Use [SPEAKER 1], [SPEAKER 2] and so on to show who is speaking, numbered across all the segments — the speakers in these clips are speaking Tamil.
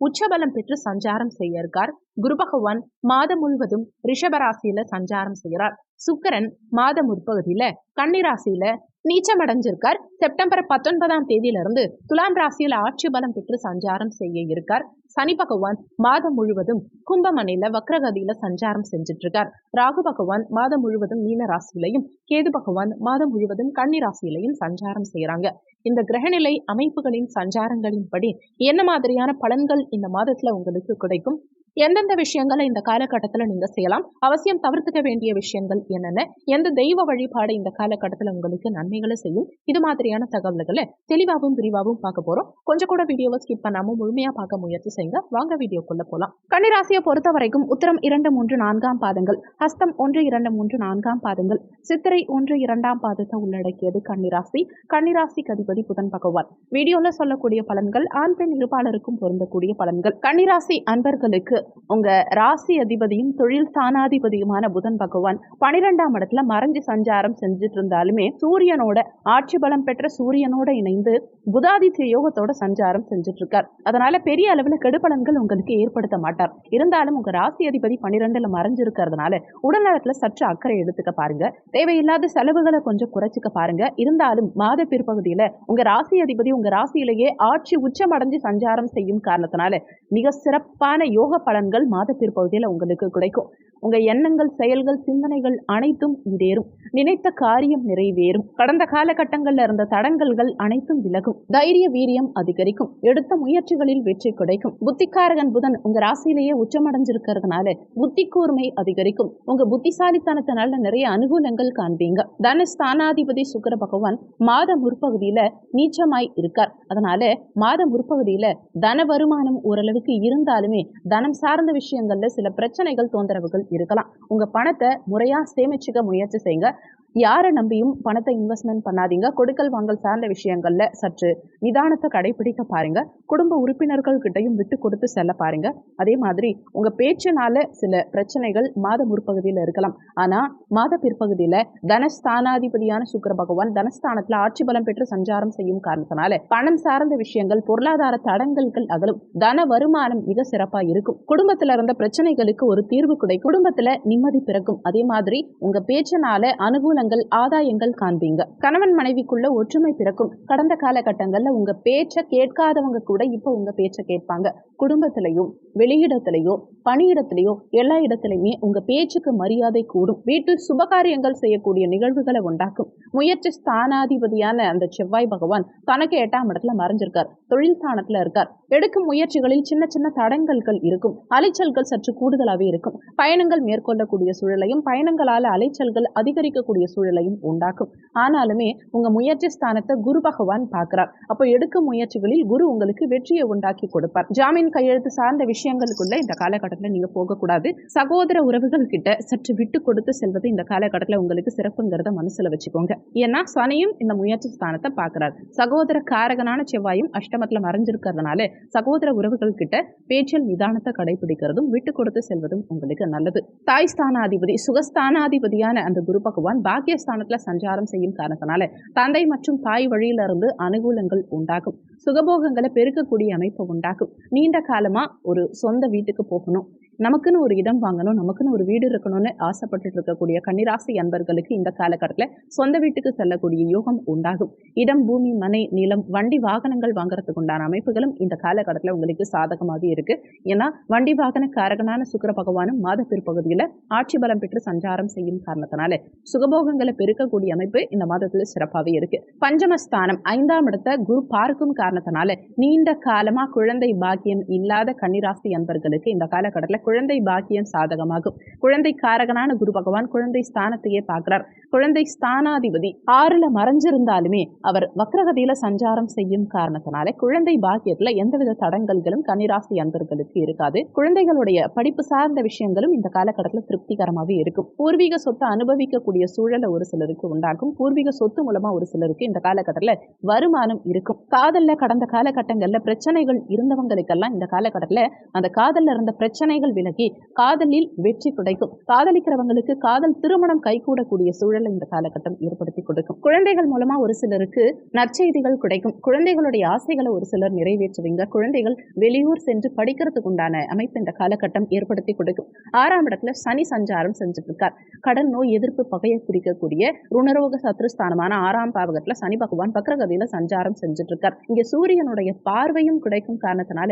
[SPEAKER 1] உச்சபலம் பெற்று சஞ்சாரம் செய்ய இருக்கார் குரு பகவான் மாதம் முழுவதும் ரிஷபராசியில சஞ்சாரம் செய்கிறார். சுக்கரன் மாதம் முற்பகுதியில கன்னிராசியில நீச்சம் அடைஞ்சிருக்கார் செப்டம்பர் பத்தொன்பதாம் தேதியிலிருந்து துலாம் ராசியில ஆட்சி பலம் பெற்று சஞ்சாரம் செய்ய இருக்கார். சனி பகவான் மாதம் முழுவதும் கும்பமனையில வக்ரகதியில சஞ்சாரம் செஞ்சுட்டு இருக்கார் ராகு பகவான் மாதம் முழுவதும் மீன ராசியிலையும் கேது பகவான் மாதம் முழுவதும் கன்னி ராசியிலையும் சஞ்சாரம் செய்யறாங்க இந்த கிரகநிலை அமைப்புகளின் சஞ்சாரங்களின்படி என்ன மாதிரியான பலன்கள் இந்த மாதத்துல உங்களுக்கு கிடைக்கும்? எந்தெந்த விஷயங்களை இந்த காலகட்டத்தில் நீங்கள் செய்யலாம்? அவசியம் தவிர்த்துக்க வேண்டிய விஷயங்கள் என்னென்ன? எந்த தெய்வ வழிபாடு இந்த காலகட்டத்தில் உங்களுக்கு நன்மைகளை செய்யும்? இது மாதிரியான தகவல்களை தெளிவாகவும் விரிவாகவும் பார்க்க போகிறோம் கொஞ்சம் கூட வீடியோவை ஸ்கிப் பண்ணாமல் முழுமையாக பார்க்க முயற்சி செய்யுங்க. வாங்க வீடியோக்குள்ளே போகலாம் கன்னிராசியை பொறுத்த வரைக்கும் உத்தரம் இரண்டு மூன்று நான்காம் பாதங்கள் ஹஸ்தம் ஒன்று இரண்டு மூன்று நான்காம் பாதங்கள் சித்திரை ஒன்று இரண்டாம் பாதத்தை உள்ளடக்கியது கன்னிராசி. கன்னிராசி கதிபதி புதன் பகவான். வீடியோல சொல்லக்கூடிய பலன்கள் ஆண் பெண் இருப்பாளருக்கும் பொருந்தக்கூடிய பலன்கள். கன்னிராசி அன்பர்களுக்கு உங்க ராசி அதிபதியும் தொழில் ஸ்தானாதிபதியுமான புதன் பகவான் பனிரெண்டாம் இடத்துல மறைஞ்சு சஞ்சாரம் செஞ்சுட்டு இருந்தாலுமே சூரியனோட ஆட்சி பலம் பெற்ற சூரியனோட இணைந்து புதாதித்ய யோகத்தோட சஞ்சாரம் செஞ்சுட்டு இருக்கார் அதனால பெரிய அளவுல கெடுபலன்கள் உங்களுக்கு ஏற்படுத்த மாட்டார். இருந்தாலும் உங்க ராசி அதிபதி பனிரெண்டுல மறைஞ்சு இருக்கிறதுனால உடல்நலத்துல சற்று அக்கறை எடுத்துக்க பாருங்க. தேவையில்லாத செலவுகளை கொஞ்சம் குறைச்சிக்க பாருங்க. இருந்தாலும் மாத பிற்பகுதியில உங்க ராசி அதிபதி உங்க ராசியிலேயே ஆட்சி உச்சமடைஞ்சு சஞ்சாரம் செய்யும் காரணத்தினால மிக சிறப்பான யோக பலன்கள் மாத பிற்பகுதியில் உங்களுக்கு கிடைக்கும். உங்கள் எண்ணங்கள் செயல்கள் சிந்தனைகள் அனைத்தும் ஈடேறும் நினைத்த காரியம் நிறைவேறும். கடந்த காலகட்டங்களில் இருந்த தடங்கல்கள் அனைத்தும் விலகும். தைரிய வீரியம் அதிகரிக்கும். எடுத்த முயற்சிகளில் வெற்றி கிடைக்கும். புத்திக்காரகன் புதன் உங்க ராசியிலேயே உச்சமடைஞ்சிருக்கிறதுனால புத்தி கூர்மை அதிகரிக்கும். உங்க புத்திசாலித்தனத்தினால நிறைய அனுகூலங்கள் காண்பீங்க. தனஸ்தானாதிபதி சுக்கர பகவான் மாத முற்பகுதியில நீச்சமாய் இருக்கார். அதனால மாத முற்பகுதியில தன வருமானம் ஓரளவுக்கு இருந்தாலுமே தனம் சார்ந்த விஷயங்கள்ல சில பிரச்சனைகள் தொந்தரவுகள் இருக்கலாம். உங்க பணத்தை முறையா சேமிச்சுக்க முயற்சி செய்யுங்க யாரை நம்பியும் பணத்தை இன்வெஸ்ட்மெண்ட் பண்ணாதீங்க. கொடுக்கல் வாங்கல் சார்ந்த விஷயங்கள்ல சற்று நிதானத்தை கடைபிடிக்க பாருங்க. குடும்ப உறுப்பினர்கள் கிட்டையும் விட்டு கொடுத்து செல்ல பாருங்க. அதே மாதிரி உங்க பேச்சினால சில பிரச்சனைகள் மாத முற்பகுதியில் இருக்கலாம். ஆனா மாத பிற்பகுதியில தனஸ்தானாதிபதியான சுக்கர பகவான் தனஸ்தானத்துல ஆட்சி பலம் பெற்று சஞ்சாரம் செய்யும் காரணத்தினால பணம் சார்ந்த விஷயங்கள் பொருளாதார தடங்கல்கள் அகலும். தன வருமானம் மிக சிறப்பா இருக்கும். குடும்பத்துல இருந்த பிரச்சனைகளுக்கு ஒரு தீர்வு கிடைக்கும். குடும்பத்துல நிம்மதி பிறக்கும். அதே மாதிரி உங்க பேச்சினால அனுகூலங்கள் ஆதாயங்கள் காண்பீங்க. கணவன் மனைவிக்குள்ள ஒற்றுமை பிறக்கும். கடந்த காலகட்டங்கள்ல உங்க பேச்சை கேட்காதவங்க கூட இப்ப உங்க பேச்சை கேட்பாங்க. குடும்பத்திலையும் வெளியிடத்திலையோ பணியிடத்திலையோ எல்லா இடத்துலையுமே உங்க பேச்சுக்கு மரியாதை கூடும். வீட்டில் சுபகாரியங்கள் செய்யக்கூடிய நிகழ்வுகளை உண்டாக்கும். முயற்சி ஸ்தானாதிபதியான அந்த செவ்வாய் பகவான் தனக்கு எட்டாம் இடத்துல மறைஞ்சிருக்கார். தொழில் ஸ்தானத்துல இருக்கார். எடுக்கும் முயற்சிகளில் சின்ன சின்ன தடங்கல்கள் இருக்கும். அலைச்சல்கள் சற்று கூடுதலாகவே இருக்கும். பயணங்கள் மேற்கொள்ளக்கூடிய சூழலையும் பயணங்களால அலைச்சல்கள் அதிகரிக்கக்கூடிய சூழலையும் உண்டாக்கும். ஆனாலுமே உங்க முயற்சி ஸ்தானத்தை குரு பகவான் பார்க்கிறார். அப்போ எடுக்கும் முயற்சிகளில் குரு உங்களுக்கு வெற்றியை உண்டாக்கி கொடுப்பார். ஜாமீன் கையெழுத்து சார்ந்த விஷயங்களுக்குள்ள இந்த காலகட்டத்தில் நீங்க போகக்கூடாது. சகோதர உறவுகள் கிட்ட சற்று விட்டு கொடுத்து செல்வது இந்த காலகட்டத்தில் உங்களுக்கு சிறப்புங்கிறத மனசுல வச்சுக்கோங்க. ஏன்னா சனியும் இந்த முயற்சி ஸ்தானத்தை பார்க்கிறார். சகோதர காரகனான செவ்வாயும் அஷ்டமத்தில் மறைஞ்சிருக்கிறதுனால சகோதர உறவுகள் கிட்ட பேச்சில் நிதானத்தை கடைபிடிக்கிறதும் விட்டு கொடுத்து செல்வதும் உங்களுக்கு நல்லது. தாய் ஸ்தானாதிபதி சுகஸ்தானாதிபதியான அந்த குரு பகவான் பாக்கியஸ்தானத்தில் சஞ்சாரம் செய்யும் காரணத்தினால தந்தை மற்றும் தாய் வழியில இருந்து அனுகூலங்கள் உண்டாகும். சுகபோகங்களை பெருக்கக்கூடிய அமைப்பு உண்டாகும். நீண்ட காலமா ஒரு சொந்த வீட்டுக்கு போகணும். நமக்குன்னு ஒரு இடம் வாங்கணும் நமக்குன்னு ஒரு வீடு இருக்கணும்னு ஆசைப்பட்டுட்டு இருக்கக்கூடிய கன்னிராசி அன்பர்களுக்கு இந்த காலகட்டத்தில் சொந்த வீட்டுக்கு செல்லக்கூடிய யோகம் உண்டாகும். இடம் பூமி மனை நிலம் வண்டி வாகனங்கள் வாங்குறதுக்கு உண்டான அமைப்புகளும் இந்த காலகட்டத்தில் உங்களுக்கு சாதகமாக இருக்கு. ஏன்னா வண்டி வாகன காரகனான சுக்கர பகவானும் மாத பிற்பகுதியில் ஆட்சி பலம் பெற்று சஞ்சாரம் செய்யும் காரணத்தினால சுகபோகங்களை பெருக்கக்கூடிய அமைப்பு இந்த மாதத்துல சிறப்பாகவே இருக்கு. பஞ்சமஸ்தானம் ஐந்தாம் இடத்தை குரு பார்க்கும் காரணத்தினால நீண்ட காலமா குழந்தை பாக்கியம் இல்லாத கன்னிராசி அன்பர்களுக்கு இந்த காலகட்டத்தில் குழந்தை பாக்கியம் சாதகமாகும். குழந்தை காரகனான குரு பகவான் குழந்தை ஸ்தானத்தையே பார்க்கிறார். குழந்தை ஸ்தானாதிபதி ஆறுல மறைஞ்சிருந்தாலுமே அவர் வக்ரகதியில சஞ்சாரம் செய்யும் காரணத்தினால குழந்தை பாக்கியத்துல எந்தவித தடங்கல்களும் கன்னிராசி அன்பர்களுக்கு இருக்காது. குழந்தைகளுடைய படிப்பு சார்ந்த விஷயங்களும் இந்த காலகட்டத்தில் திருப்திகரமாகவே இருக்கும். பூர்வீக சொத்தை அனுபவிக்கக்கூடிய சூழலை ஒரு சிலருக்கு உண்டாகும். பூர்வீக சொத்து மூலமா ஒரு சிலருக்கு இந்த காலகட்டத்தில் வருமானம் இருக்கும். காதல்ல கடந்த காலகட்டங்கள்ல பிரச்சனைகள் இருந்தவங்களுக்கெல்லாம் இந்த காலகட்டத்தில் அந்த காதல்ல இருந்த பிரச்சனைகள் விலகி காதலில் வெற்றி கிடைக்கும். காதலிக்கிறவங்களுக்கு காதல் திருமணம் கைகூடக்கூடிய சூழல் சூழல் இந்த காலகட்டம் ஏற்படுத்தி கொடுக்கும். குழந்தைகள் மூலமா ஒரு சிலருக்கு நற்செய்திகள் கிடைக்கும். குழந்தைகளுடைய ஆசைகளை ஒரு சிலர் நிறைவேற்றுவீங்க. குழந்தைகள் வெளியூர் சென்று படிக்கிறதுக்கு உண்டான அமைப்பு இந்த காலகட்டம் ஏற்படுத்தி கொடுக்கும். ஆறாம் இடத்துல சனி சஞ்சாரம் செஞ்சுட்டு இருக்கார் கடன் நோய் எதிர்ப்பு பகையை குறிக்கக்கூடிய ருணரோக சத்ருஸ்தானமான ஆறாம் பாவகத்துல சனி பகவான் பக்ரகதியில சஞ்சாரம் செஞ்சுட்டு இருக்கார் இங்க சூரியனுடைய பார்வையும் கிடைக்கும் காரணத்தினால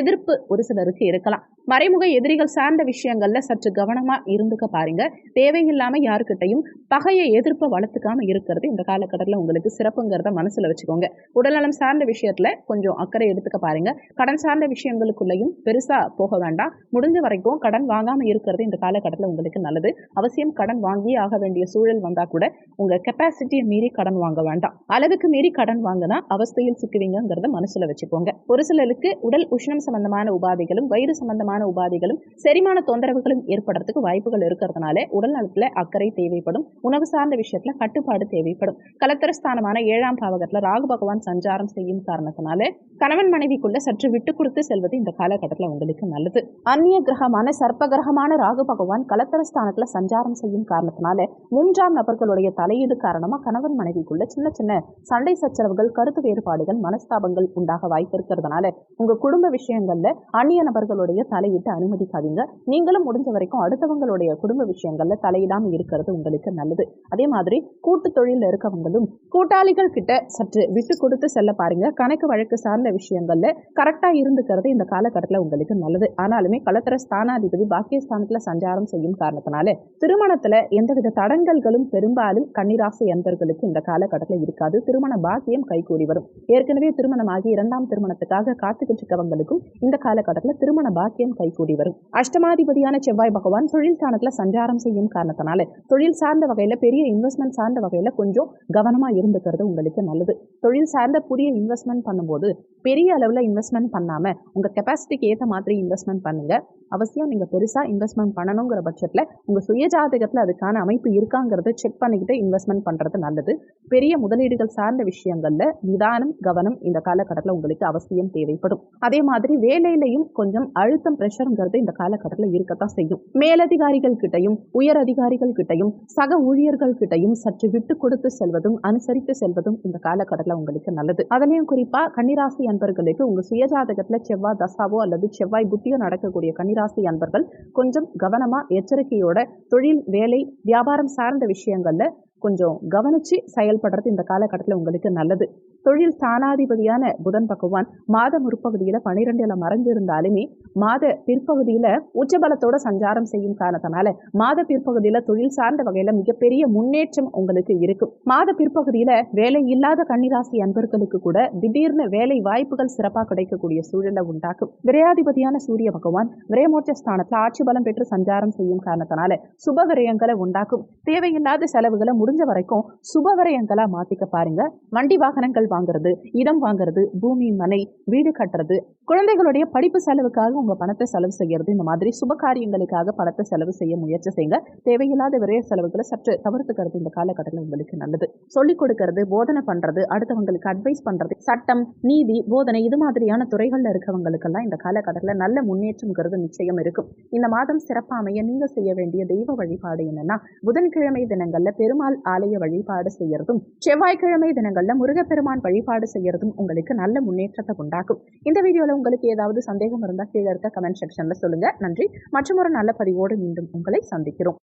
[SPEAKER 1] எதிர்ப்பு ஒரு சிலருக்கு இருக்கலாம். மறைமுக எதிரிகள் சார்ந்த விஷயங்கள்ல சற்று கவனமா இருந்துக்க பாருங்க. தேவையில்லாம யாருக்கிட்டையும் பகையை எதிர்ப்பை வளர்த்துக்காம இருக்கிறது இந்த காலகட்டத்தில் உங்களுக்கு சிறப்புங்கிறத மனசுல வச்சுக்கோங்க. உடல்நலம் சார்ந்த விஷயத்துல கொஞ்சம் அக்கறை எடுத்துக்க பாருங்க. கடன் சார்ந்த விஷயங்களுக்குள்ளேயும் பெருசா போக வேண்டாம். முடிஞ்ச வரைக்கும் கடன் வாங்காம இருக்கிறது இந்த காலகட்டத்தில் உங்களுக்கு நல்லது. அவசியம் கடன் வாங்கி ஆக வேண்டிய சூழல் வந்தா கூட உங்க கெப்பாசிட்டியை மீறி கடன் வாங்க வேண்டாம். அளவுக்கு மீறி கடன் வாங்கினா அவஸ்தையில் சிக்குவீங்கிறத மனசுல வச்சுக்கோங்க. ஒரு சிலருக்கு உடல் உஷ்ணம் சம்பந்தமான உபாதைகளும் வயிறு சம்பந்தமான உபாதைகளும் செரிமான தொந்தரவுகளும் ஏற்படுறதுக்கு வாய்ப்புகள் இருக்கிறதுனால உடல் நலத்துல அக்கறை தேவைப்படும். உணவு சார்ந்த விஷயத்துல கட்டுப்பாடு தேவைப்படும். கலத்திரஸ்தானமான ஏழாம் பாவகத்துல ராகு பகவான் சஞ்சாரம் செய்யும் காரணத்தினால கணவன் மனைவிக்குள்ள சற்று விட்டு கொடுத்து செல்வது இந்த காலகட்டத்தில் உங்களுக்கு நல்லது. அந்நிய கிரகமான சர்ப்ப கிரகமான ராகு பகவான் கலத்தரஸ்தானத்துல சஞ்சாரம் செய்யும் காரணத்தினால மூன்றாம் நபர்களுடைய தலையீடு காரணமா கணவன் மனைவிக்குள்ள சின்ன சின்ன சண்டை சச்சரவுகள் கருத்து வேறுபாடுகள் மனஸ்தாபங்கள் உண்டாக வாய்ப்பு இருக்கிறதுனால உங்க குடும்ப விஷயங்கள்ல அந்நிய நபர்களுடைய தலை தலையிட்டு அனுமதிக்காதீங்க. நீங்களும் முடிஞ்ச வரைக்கும் அடுத்தவங்களுடைய குடும்ப விஷயங்கள்ல தலையிடாம இருக்கிறது உங்களுக்கு நல்லது. அதே மாதிரி கூட்டு தொழில இருக்கவங்களும் கூட்டாளிகள் கிட்ட சற்று விட்டு கொடுத்து செல்ல பாருங்க. கணக்கு வழக்கு சார்ந்த விஷயங்கள்ல கரெக்டா இருந்துக்கிறது இந்த காலகட்டத்தில் உங்களுக்கு நல்லது. ஆனாலுமே கலத்தர ஸ்தானாதிபதி பாக்கியஸ்தானத்துல சஞ்சாரம் செய்யும் காரணத்தினால திருமணத்துல எந்தவித தடங்கல்களும் பெரும்பாலும் கன்னிராசி என்பர்களுக்கு இந்த காலகட்டத்தில் இருக்காது. திருமண பாக்கியம் கைகூடி வரும். ஏற்கனவே திருமணமாகி இரண்டாம் திருமணத்துக்காக காத்துக்கிட்டு இருக்கவங்களுக்கும் இந்த காலகட்டத்தில் திருமண பாக்கியம் கைகூடி வரும் அஷ்டமாதிபதியான செவ்வாய் பகவான் தொழில் ஸ்தானத்துல சஞ்சாரம் செய்யும் காரணத்தினால தொழில் சார்ந்த வகையில பெரிய இன்வெஸ்ட்மெண்ட் சார்ந்த வகையில கொஞ்சம் கவனமா இருந்துக்கிறது உங்களுக்கு நல்லது. தொழில் சார்ந்த புதிய இன்வெஸ்ட்மெண்ட் பண்ணும்போது பெரிய அளவில் இன்வெஸ்ட்மெண்ட் பண்ணாம உங்க கெப்பாசிட்டிக்கு ஏற்ற மாதிரி இன்வெஸ்ட்மெண்ட் பண்ணுங்க. அவசியம் நீங்கள் பெருசாக இன்வெஸ்ட்மெண்ட் பண்ணணுங்கிற பட்சத்தில் உங்கள் சுயஜாதகத்தில் அதுக்கான அமைப்பு இருக்காங்கிறத செக் பண்ணிக்கிட்டு இன்வெஸ்ட்மெண்ட் பண்ணுறது நல்லது. பெரிய முதலீடுகள் சார்ந்த விஷயங்களில் நிதானம் கவனம் இந்த காலகட்டத்தில் உங்களுக்கு அவசியம் தேவைப்படும். அதே மாதிரி வேலையிலையும் கொஞ்சம் அழுத்தம் ப்ரெஷருங்கிறது இந்த காலகட்டத்தில் இருக்கத்தான் செய்யும். மேலதிகாரிகள் கிட்டையும் உயர் அதிகாரிகள் கிட்டையும் சக ஊழியர்கள் கிட்டையும் சற்று விட்டு கொடுத்து செல்வதும் அனுசரித்து செல்வதும் இந்த காலகட்டத்தில் உங்களுக்கு நல்லது. அதனையும் குறிப்பாக கன்னிராசி அன்பர்களுக்கு உங்கள் சுயஜாதகத்தில் செவ்வாய் தசாவோ அல்லது செவ்வாய் புத்தியோ நடக்கக்கூடிய கன்னிராசி அன்பர்கள் கொஞ்சம் கவனமா எச்சரிக்கையோட தொழில் வேலை வியாபாரம் சார்ந்த விஷயங்கள்ல கொஞ்சம் கவனிச்சு செயல்படுறது இந்த காலகட்டத்தில் உங்களுக்கு நல்லது. தொழில் ஸ்தானாதிபதியான புதன் பகவான் மாத முற்பகுதியில் பனிரெண்டுல மறைஞ்சிருந்தாலுமே மாத பிற்பகுதியில் உச்சபலத்தோட சஞ்சாரம் செய்யும் காரணத்தினால மாத பிற்பகுதியில் தொழில் சார்ந்த வகையில் மிகப்பெரிய முன்னேற்றம் உங்களுக்கு இருக்கும் மாத பிற்பகுதியில் வேலை இல்லாத கன்னிராசி அன்பர்களுக்கு கூட திடீர்னு வேலை வாய்ப்புகள் சிறப்பாக கிடைக்கக்கூடிய சூழலை உண்டாக்கும். விரையாதிபதியான சூரிய பகவான் விரயமோட்ச ஸ்தானத்தில் ஆட்சி பலம் பெற்று சஞ்சாரம் செய்யும் காரணத்தினால சுப விரயங்களை உண்டாக்கும். தேவையில்லாத செலவுகளை முடிஞ்ச வரைக்கும் சுப விரயங்களா மாத்திக்க பாருங்க. வண்டி வாகனங்கள் வாங்குறது இடம் வாங்குறது பூமி மனை வீடு கட்டுறது குழந்தைகளுடைய படிப்பு செலவுக்காக உங்க பணத்தை செலவு செய்யறது இந்த மாதிரி சுப காரியங்களுக்காக பணத்தை செலவு செய்ய முயற்சி செய்யுங்க. தேவையில்லாத விரைய செலவுகளை சற்று தவிர்த்துக்கிறது இந்த காலகட்டத்தில் உங்களுக்கு நல்லது. சொல்லிக் கொடுக்கறது போதனை பண்றது அடுத்தவங்களுக்கு அட்வைஸ் பண்றது சட்டம் நீதி போதனை இது மாதிரியான துறைகள்ல இருக்கவங்களுக்கெல்லாம் இந்த காலகட்டத்தில் நல்ல முன்னேற்றம்ங்கிறது நிச்சயம் இருக்கும். இந்த மாதம் சிறப்பாமைய நீங்க செய்ய வேண்டிய தெய்வ வழிபாடு என்னன்னா புதன்கிழமை தினங்கள்ல பெருமாள் ஆலய வழிபாடு செய்யறதும் செவ்வாய்க்கிழமை தினங்கள்ல முருகப்பெருமான் வழிபாடு செய்யறதும் உங்களுக்கு நல்ல முன்னேற்றத்தை உண்டாக்கும். இந்த வீடியோல உங்களுக்கு ஏதாவது சந்தேகம் இருந்தால் கீழே இருக்க கமெண்ட் செக்ஷன்ல சொல்லுங்க. நன்றி. மற்றும் ஒரு நல்ல பதிவோடு மீண்டும் உங்களை சந்திக்கிறோம்.